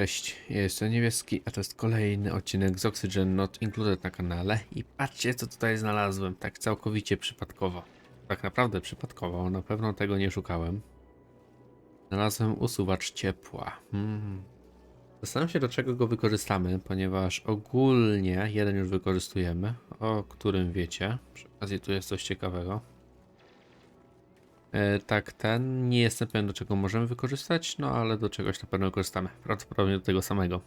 Cześć, ja jestem Niebieski, a to jest kolejny odcinek z Oxygen Not Included na kanale i patrzcie co tutaj znalazłem, tak całkowicie przypadkowo. Tak naprawdę przypadkowo, na pewno tego nie szukałem. Znalazłem usuwacz ciepła. Hmm. Zastanawiam się do czego go wykorzystamy, ponieważ ogólnie jeden już wykorzystujemy, o którym wiecie. Przy okazji tu jest coś ciekawego. E, tak, ten nie jestem pewien do czego możemy wykorzystać, no ale do czegoś na pewno wykorzystamy. Prawdopodobnie do tego samego.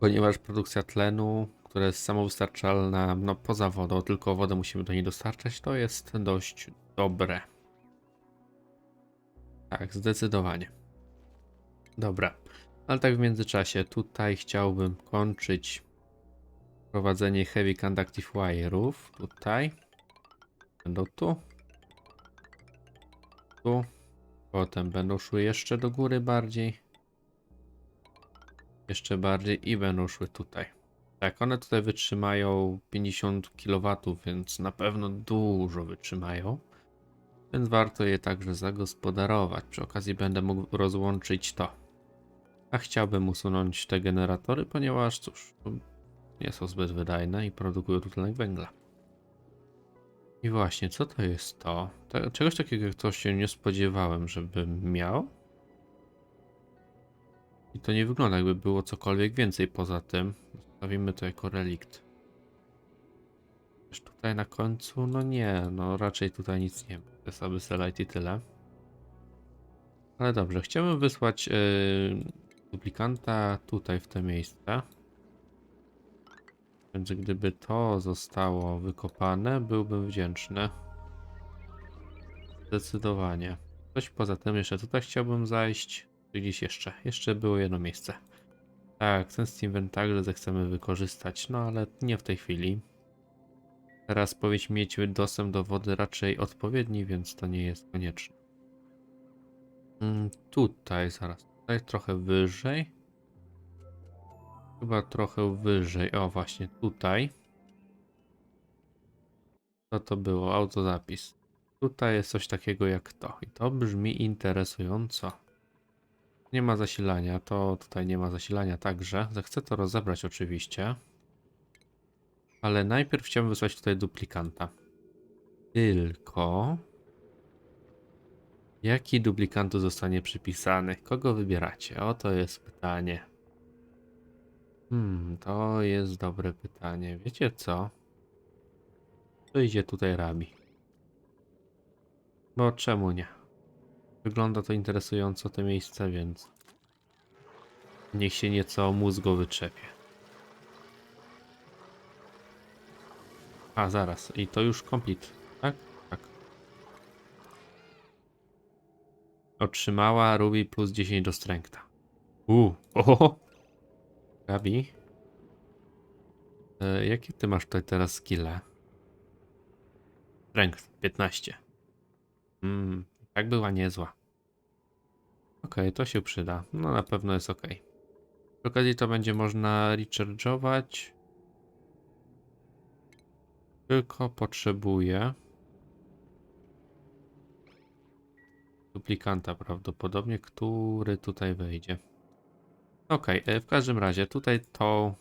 Ponieważ produkcja tlenu, która jest samowystarczalna, no poza wodą, tylko wodę musimy do niej dostarczać, to jest dość dobre. Tak, zdecydowanie. Dobra, ale tak w międzyczasie tutaj chciałbym kończyć prowadzenie heavy conductive wire'ów. Tutaj. Będą tu tu. Potem będą szły jeszcze do góry bardziej. Jeszcze bardziej i będą szły tutaj. Tak, one tutaj wytrzymają 50 kW, więc na pewno dużo wytrzymają. Więc warto je także zagospodarować. Przy okazji będę mógł rozłączyć to. A chciałbym usunąć te generatory, ponieważ cóż, nie są zbyt wydajne i produkują dwutlenek węgla. I właśnie, co to jest to? Te, czegoś takiego jak to się nie spodziewałem, żebym miał. I to nie wygląda jakby było cokolwiek więcej poza tym. Zostawimy to jako relikt. Też tutaj na końcu, no nie, no raczej tutaj nic nie ma. To jest Abyssalite i tyle. Ale dobrze, chciałbym wysłać yy, duplikanta tutaj w to miejsce. Więc gdyby to zostało wykopane, byłbym wdzięczny. Zdecydowanie. Coś poza tym jeszcze tutaj chciałbym zajść. Czy gdzieś jeszcze? Jeszcze było jedno miejsce. Tak, ten Steam także zechcemy wykorzystać, no ale nie w tej chwili. Teraz powinniśmy mieć dostęp do wody raczej odpowiedni, więc to nie jest konieczne. Mm, tutaj, zaraz, tutaj trochę wyżej. Chyba trochę wyżej. O, właśnie tutaj. Co to było? Autozapis. Tutaj jest coś takiego jak to. I to brzmi interesująco. Nie ma zasilania. To tutaj nie ma zasilania także. Zechcę to rozebrać oczywiście. Ale najpierw chciałbym wysłać tutaj duplikanta. Tylko... Jaki duplikantu zostanie przypisany? Kogo wybieracie? Oto jest pytanie. Hmm, to jest dobre pytanie. Wiecie co? To idzie tutaj Rabi. Bo czemu nie? Wygląda to interesująco to miejsce, więc niech się nieco mózgo wyczepie. A, zaraz. I to już complete, tak? Tak. Otrzymała Ruby plus 10 do strengtha. Uuu, oho! Gabi? E, jakie ty masz tutaj teraz skille? Strength 15. Mm, tak była niezła. Okej, to się przyda. No na pewno jest ok. Przy okazji to będzie można recharge'ować. Tylko potrzebuję duplikanta prawdopodobnie, który tutaj wejdzie. Okej, e, w każdym razie tutaj to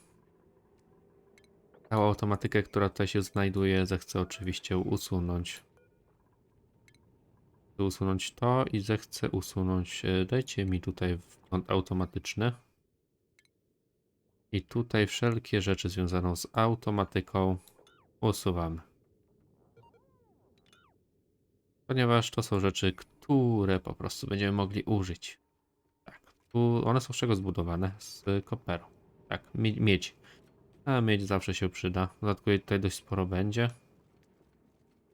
całą automatykę, która tutaj się znajduje, zechcę oczywiście usunąć. Usunąć to i zechcę usunąć, e, dajcie mi tutaj wgląd automatyczny. I tutaj wszelkie rzeczy związane z automatyką usuwamy. Ponieważ to są rzeczy, które po prostu będziemy mogli użyć. Tu one są z czego zbudowane? Z koperu. Tak, mie miedź. A miedź zawsze się przyda. Dodatkowo tutaj dość sporo będzie.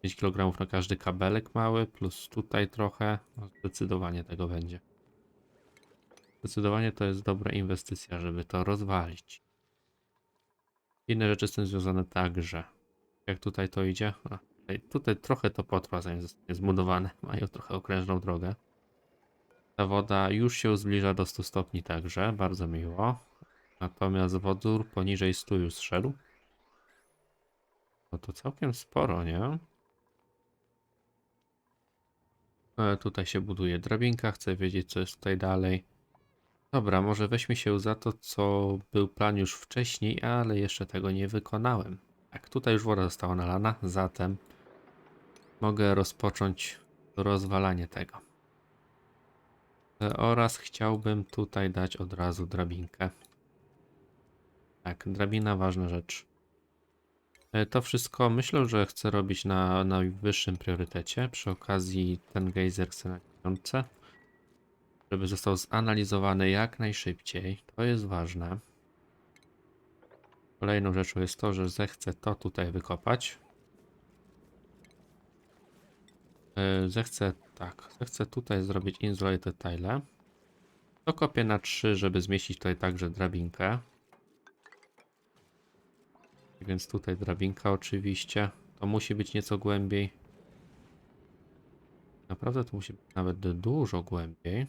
5 kg na każdy kabelek mały, plus tutaj trochę. No, zdecydowanie tego będzie. Zdecydowanie to jest dobra inwestycja, żeby to rozwalić. Inne rzeczy z tym związane także. Jak tutaj to idzie? A, tutaj, tutaj trochę to potrwa, zanim zostanie zbudowane. Mają trochę okrężną drogę. Ta woda już się zbliża do 100 stopni także, bardzo miło. Natomiast wodór poniżej 100 już zszedł. No to całkiem sporo, nie? E, tutaj się buduje drabinka, chcę wiedzieć co jest tutaj dalej. Dobra, może weźmy się za to, co był plan już wcześniej, ale jeszcze tego nie wykonałem. Tak, tutaj już woda została nalana, zatem mogę rozpocząć rozwalanie tego. E, Oraz chciałbym tutaj dać od razu drabinkę. Tak, drabina ważna rzecz. E, To wszystko myślę, że chcę robić na najwyższym priorytecie. Przy okazji ten gejzer chcę na piątce żeby został zanalizowany jak najszybciej. To jest ważne. Kolejną rzeczą jest to, że zechcę to tutaj wykopać. Yy, Zechcę, tak, zechcę tutaj zrobić insulated tile. To kopię na 3, żeby zmieścić tutaj także drabinkę. Więc tutaj drabinka oczywiście. To musi być nieco głębiej. Naprawdę to musi być nawet dużo głębiej.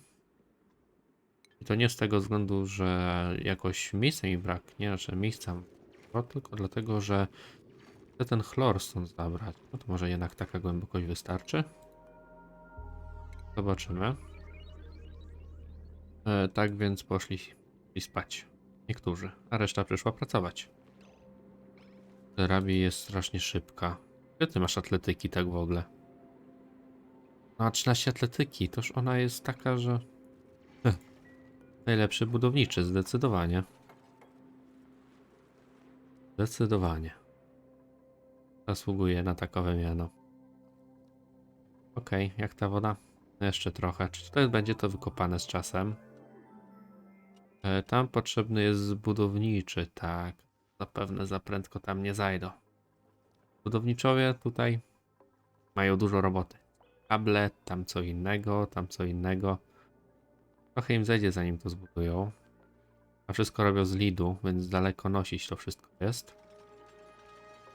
I to nie z tego względu, że jakoś miejsca mi braknie, znaczy miejsca, tylko dlatego, że chcę ten chlor stąd zabrać. No to może jednak taka głębokość wystarczy. Zobaczymy. E, tak więc poszli i spać. Niektórzy, a reszta przyszła pracować. Rabi jest strasznie szybka. Gdzie ty masz atletyki tak w ogóle? No a 13 atletyki, toż ona jest taka, że... Najlepszy budowniczy, zdecydowanie. Zdecydowanie. Zasługuje na takowe miano. Okej, jak ta woda? Jeszcze trochę. Czy tutaj będzie to wykopane z czasem? E, Tam potrzebny jest budowniczy, tak. Zapewne za prędko tam nie zajdą. Budowniczowie tutaj mają dużo roboty. Kable, tam co innego, tam co innego. Trochę im zejdzie zanim to zbudują. A wszystko robią z lidu, więc daleko nosić to wszystko jest.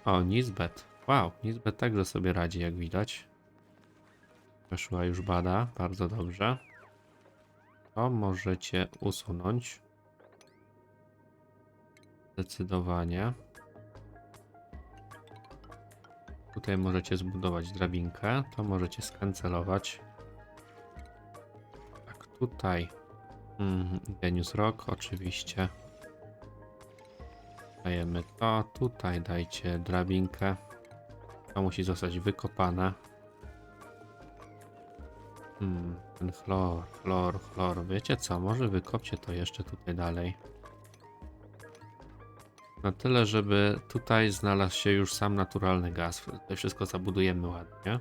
O, Nizbet. Wow, Nizbet także sobie radzi, jak widać. Weszła już bada, bardzo dobrze. To możecie usunąć. Zdecydowanie. Tutaj możecie zbudować drabinkę, to możecie skancelować. Tak, tutaj. Mhm, Genius Rock, oczywiście. Dajemy to. Tutaj dajcie drabinkę. To musi zostać wykopane. Hmm, ten chlor, chlor, chlor. Wiecie co? Może wykopcie to jeszcze tutaj dalej. Na tyle, żeby tutaj znalazł się już sam naturalny gaz. Tutaj wszystko zabudujemy ładnie.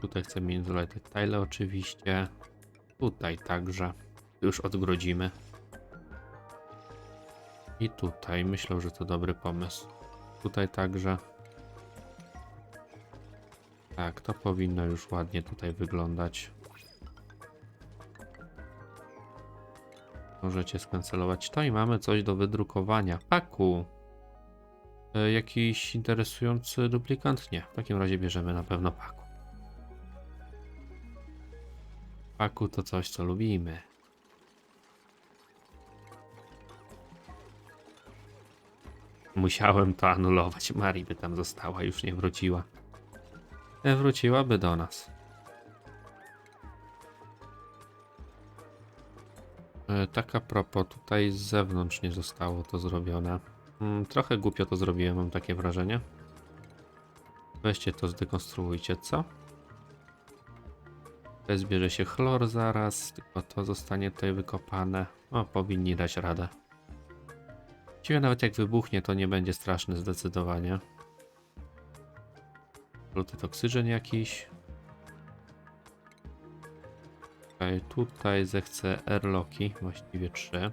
Tutaj chcemy insulated tile oczywiście. Tutaj także. Już odgrodzimy. I tutaj myślę, że to dobry pomysł. Tutaj także. Tak, to powinno już ładnie tutaj wyglądać. Możecie skancelować to i mamy coś do wydrukowania. Paku! E, jakiś interesujący duplikant? Nie. W takim razie bierzemy na pewno paku. Paku to coś, co lubimy. Musiałem to anulować. Mari by tam została, już nie wróciła. Wróciłaby do nas. E, Tak a propos, tutaj z zewnątrz nie zostało to zrobione. Mm, trochę głupio to zrobiłem, mam takie wrażenie. Weźcie to, zdekonstruujcie, co? Tutaj zbierze się chlor zaraz, tylko to zostanie tutaj wykopane. O, powinni dać radę. Właściwie nawet jak wybuchnie, to nie będzie straszne zdecydowanie. Luty toksygen jakiś. Okej, tutaj zechcę airlocki, właściwie trzy.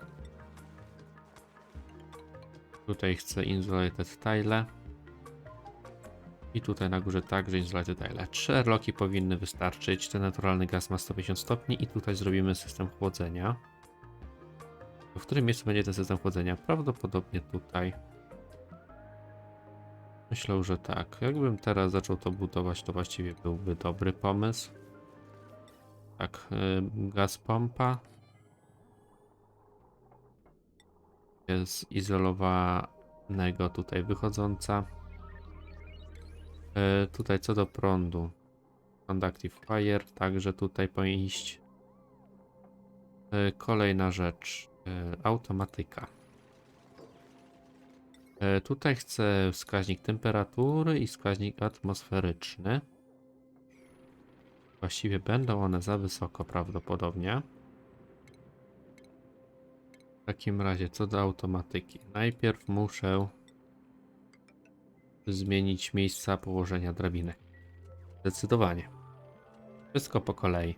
Tutaj chcę insulated tile. I tutaj na górze także insulated tile. Trzy airlocki powinny wystarczyć. Ten naturalny gaz ma 150 stopni i tutaj zrobimy system chłodzenia. W którym miejscu będzie ten system chłodzenia? Prawdopodobnie tutaj. Myślę, że tak. Jakbym teraz zaczął to budować, to właściwie byłby dobry pomysł. Tak, y, gaz pompa. Jest izolowanego tutaj wychodząca. Y, Tutaj co do prądu. Conductive fire, także tutaj powinien iść. E, Kolejna rzecz. Automatyka. E, Tutaj chcę wskaźnik temperatury i wskaźnik atmosferyczny. Właściwie będą one za wysoko prawdopodobnie. W takim razie, co do automatyki. Najpierw muszę zmienić miejsca położenia drabiny. Zdecydowanie. Wszystko po kolei.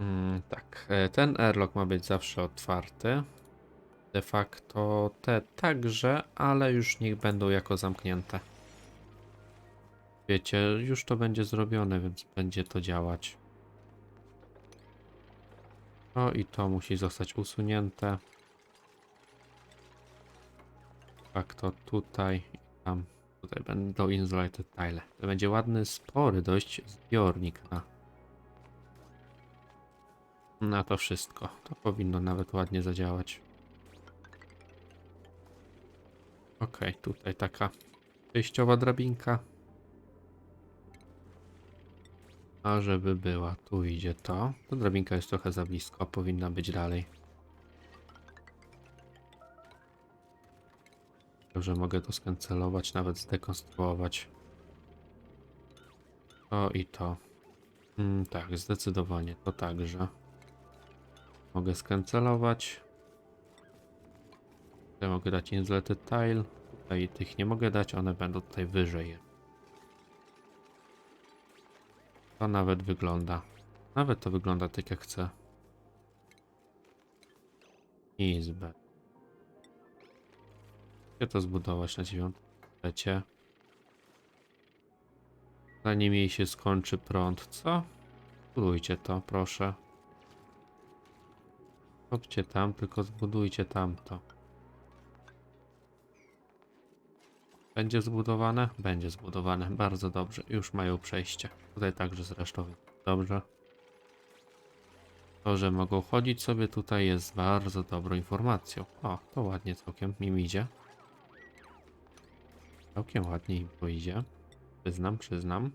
Mm, tak, e, ten airlock ma być zawsze otwarty. De facto te także, ale już niech będą jako zamknięte. Wiecie, już to będzie zrobione, więc będzie to działać. O i to musi zostać usunięte. Tak to tutaj i tam. Tutaj będą insulated tile. To będzie ładny, spory dość zbiornik na na to wszystko. To powinno nawet ładnie zadziałać. Ok, tutaj taka przejściowa drabinka. A żeby była, tu idzie to. Ta drabinka jest trochę za blisko, powinna być dalej. Dobrze, mogę to skancelować, nawet zdekonstruować. To i to. Mm, tak, zdecydowanie, to także. Mogę skancelować. Tutaj mogę dać insulated tile. Tutaj tych nie mogę dać, one będą tutaj wyżej. To nawet wygląda. Nawet to wygląda tak jak chcę. Izbę. Chcę to zbudować na dziewiątecie. Zanim jej się skończy prąd, co? Budujcie to, proszę. Chodźcie tam, tylko zbudujcie tamto. Będzie zbudowane? Będzie zbudowane. Bardzo dobrze. Już mają przejście. Tutaj także zresztą. Dobrze. To, że mogą chodzić sobie tutaj jest bardzo dobrą informacją. O, to ładnie całkiem im idzie. Całkiem ładnie im to idzie. Przyznam, przyznam.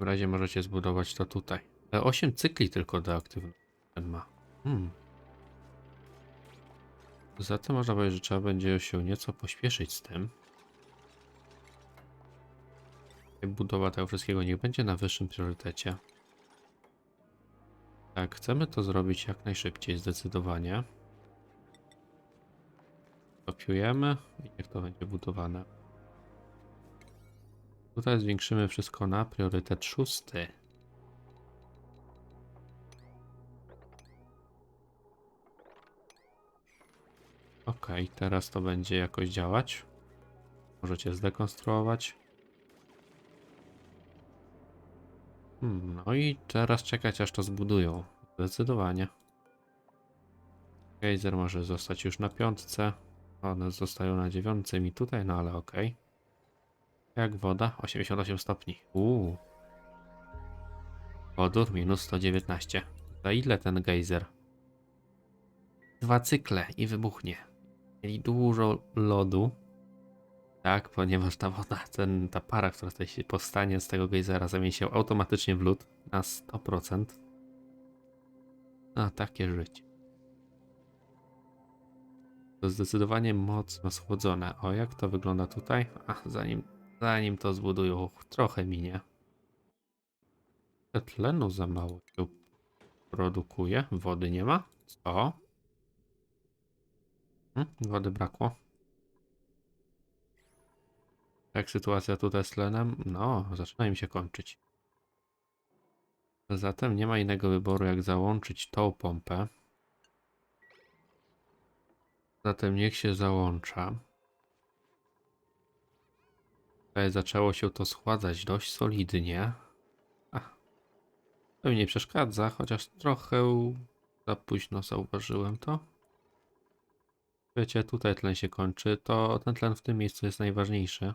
W razie możecie zbudować to tutaj. E, 8 cykli tylko do aktywności ten ma. Hmm. Za to można powiedzieć, że trzeba będzie się nieco pośpieszyć z tym. Budowa tego wszystkiego niech będzie na wyższym priorytecie. Tak, chcemy to zrobić jak najszybciej, zdecydowanie. Kopiujemy i niech to będzie budowane. Tutaj zwiększymy wszystko na priorytet szósty. Ok, teraz to będzie jakoś działać. Możecie zdekonstruować. Hmm, no i teraz czekać aż to zbudują. Zdecydowanie. Gejzer może zostać już na piątce. One zostają na dziewiątce mi tutaj, no ale ok. Jak woda? 88 stopni. Uuu. Wodór minus 119. Za ile ten gejzer? Dwa cykle i wybuchnie. Mieli dużo lodu. Tak, ponieważ ta woda, ten, ta para, która tutaj się powstanie z tego gejzera, zamieni się automatycznie w lód na 100%. A takie życie. To zdecydowanie mocno schłodzone. O, jak to wygląda tutaj? A, zanim, zanim to zbudują, trochę minie. Tlenu za mało się produkuje. Wody nie ma? Co? Hmm? Wody brakło. Jak sytuacja tutaj z tlenem? No, zaczyna im się kończyć. Zatem nie ma innego wyboru, jak załączyć tą pompę. Zatem niech się załącza. Tutaj zaczęło się to schładzać dość solidnie. Ach, to mi nie przeszkadza, chociaż trochę za późno zauważyłem to. Wiecie, tutaj tlen się kończy, to ten tlen w tym miejscu jest najważniejszy.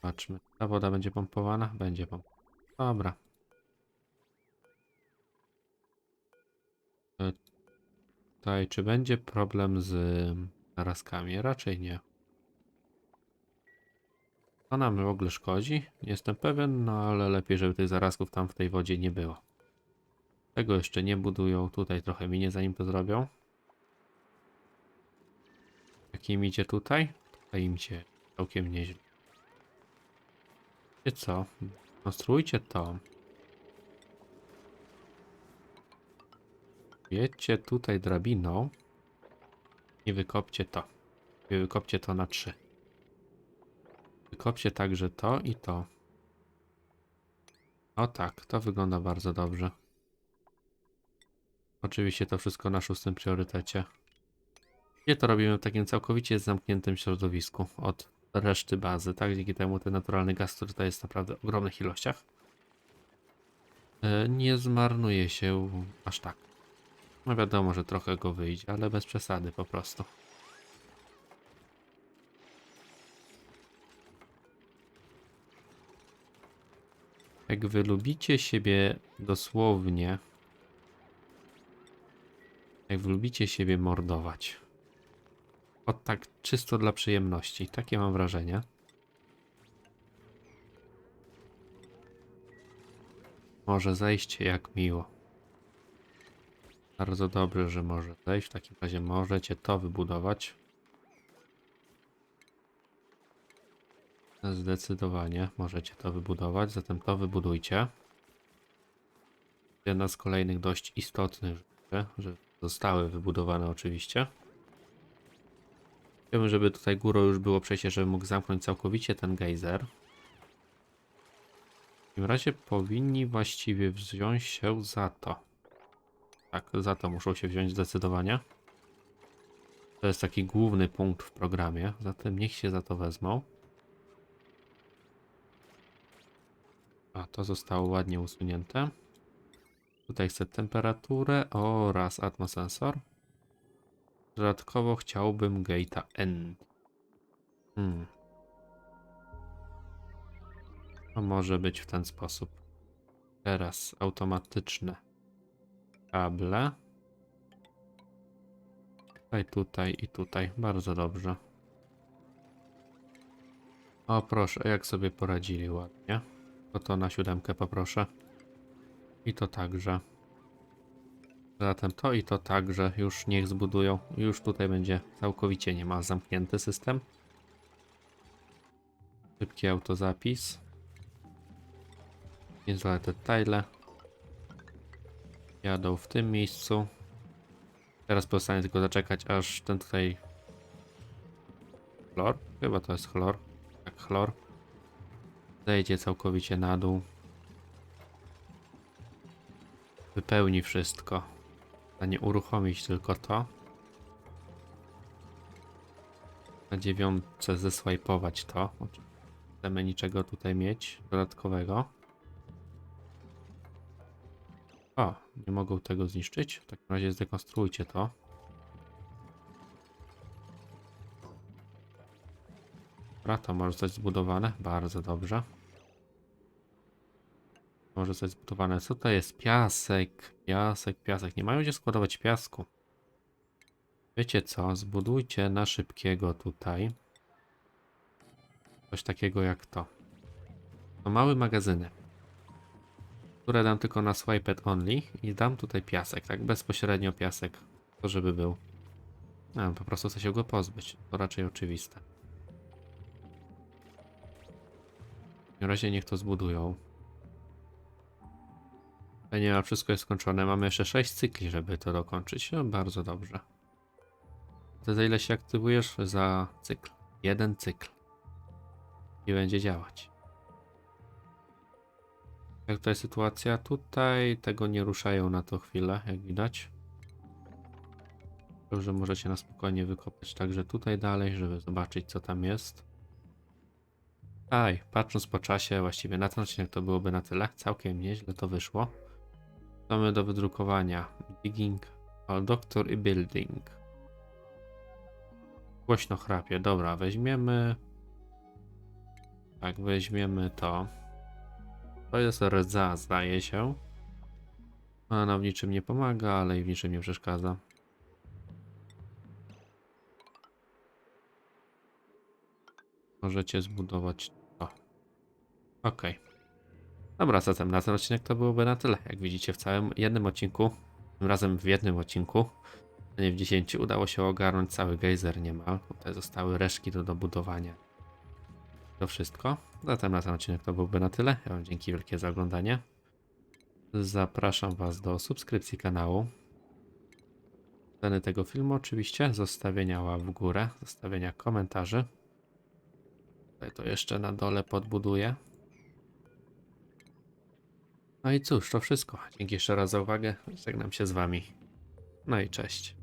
Patrzmy, ta woda będzie pompowana? Będzie pompowana. Dobra. E, Tutaj, czy będzie problem z narazkami? Raczej nie. To nam w ogóle szkodzi? Nie jestem pewien, no ale lepiej, żeby tych zarazków tam w tej wodzie nie było. Tego jeszcze nie budują. Tutaj trochę minie zanim to zrobią. Jak im idzie tutaj? Tutaj im idzie całkiem nieźle. Wiecie co? Konstruujcie to. Jedźcie tutaj drabiną i wykopcie to. I wykopcie to na trzy. Wykopcie także to i to. O tak, to wygląda bardzo dobrze. Oczywiście to wszystko na szóstym priorytecie. I to robimy w takim całkowicie zamkniętym środowisku od reszty bazy, tak? Dzięki temu ten naturalny gaz, który tutaj jest naprawdę w ogromnych ilościach, e, nie zmarnuje się aż tak. No wiadomo, że trochę go wyjdzie, ale bez przesady po prostu. Jak wy lubicie siebie dosłownie, jak lubicie siebie mordować. O tak czysto dla przyjemności. Takie mam wrażenie. Może zejście jak miło. Bardzo dobrze, że może zejść. W takim razie możecie to wybudować. Zdecydowanie możecie to wybudować, zatem to wybudujcie. Jedna z kolejnych dość istotnych rzeczy, że zostały wybudowane oczywiście. Chciałbym, żeby tutaj górą już było przejście, żeby mógł zamknąć całkowicie ten gejzer. W takim razie powinni właściwie wziąć się za to. Tak, za to muszą się wziąć zdecydowanie. To jest taki główny punkt w programie, zatem niech się za to wezmą. A, to zostało ładnie usunięte. Tutaj chcę temperaturę oraz atmosensor. Dodatkowo chciałbym gate'a N. Hmm. To może być w ten sposób. Teraz automatyczne kable. Tutaj, tutaj i tutaj. Bardzo dobrze. O proszę, jak sobie poradzili ładnie. To to na siódemkę poproszę. I to także. Zatem to i to także już niech zbudują. Już tutaj będzie całkowicie nie ma zamknięty system. Szybki autozapis. Niezłe detale. Jadą w tym miejscu. Teraz pozostanie tylko zaczekać, aż ten tutaj chlor, chyba to jest chlor, tak chlor, zejdzie całkowicie na dół. Wypełni wszystko. A nie uruchomić tylko to. Na dziewiątce zeswipeować to. Nie Chcemy niczego tutaj mieć dodatkowego. O, nie mogą tego zniszczyć. W takim razie zdekonstruujcie to. Dobra, to może zostać zbudowane. Bardzo dobrze. Może zostać zbudowane. Co to jest? Piasek, piasek, piasek. Nie mają gdzie składować piasku. Wiecie co? Zbudujcie na szybkiego tutaj. Coś takiego jak to. To małe magazyny które dam tylko na swiped only i dam tutaj piasek, tak bezpośrednio piasek, to żeby był. A, po prostu chcę się go pozbyć, to raczej oczywiste. W takim razie niech to zbudują. Ale nie ma, wszystko jest skończone, mamy jeszcze 6 cykli, żeby to dokończyć, no bardzo dobrze. To za ile się aktywujesz? Za cykl. Jeden cykl. I będzie działać. Jak tutaj sytuacja? Tutaj tego nie ruszają na to chwilę, jak widać. Dobrze, możecie na spokojnie wykopać także tutaj dalej, żeby zobaczyć co tam jest. Aj, patrząc po czasie, właściwie na ten odcinek to byłoby na tyle. Całkiem nieźle to wyszło. Mamy do wydrukowania digging, doktor i building. Głośno chrapie. Dobra, weźmiemy... Tak, weźmiemy to. To jest rdza, zdaje się. Ona w niczym nie pomaga, ale i w niczym nie przeszkadza. Możecie zbudować to. Okej. Dobra, zatem na ten odcinek to byłoby na tyle. Jak widzicie, w całym jednym odcinku, tym razem w jednym odcinku, a nie w 10, udało się ogarnąć cały gejzer niemal. Tutaj zostały resztki do dobudowania. To wszystko. Zatem na ten odcinek to byłby na tyle. Ja wam dzięki wielkie za oglądanie. Zapraszam was do subskrypcji kanału. Ceny tego filmu oczywiście, zostawienia łap w górę, zostawienia komentarzy. Tutaj to jeszcze na dole podbuduję. No i cóż, to wszystko. Dzięki jeszcze raz za uwagę. Żegnam się z wami. No i cześć.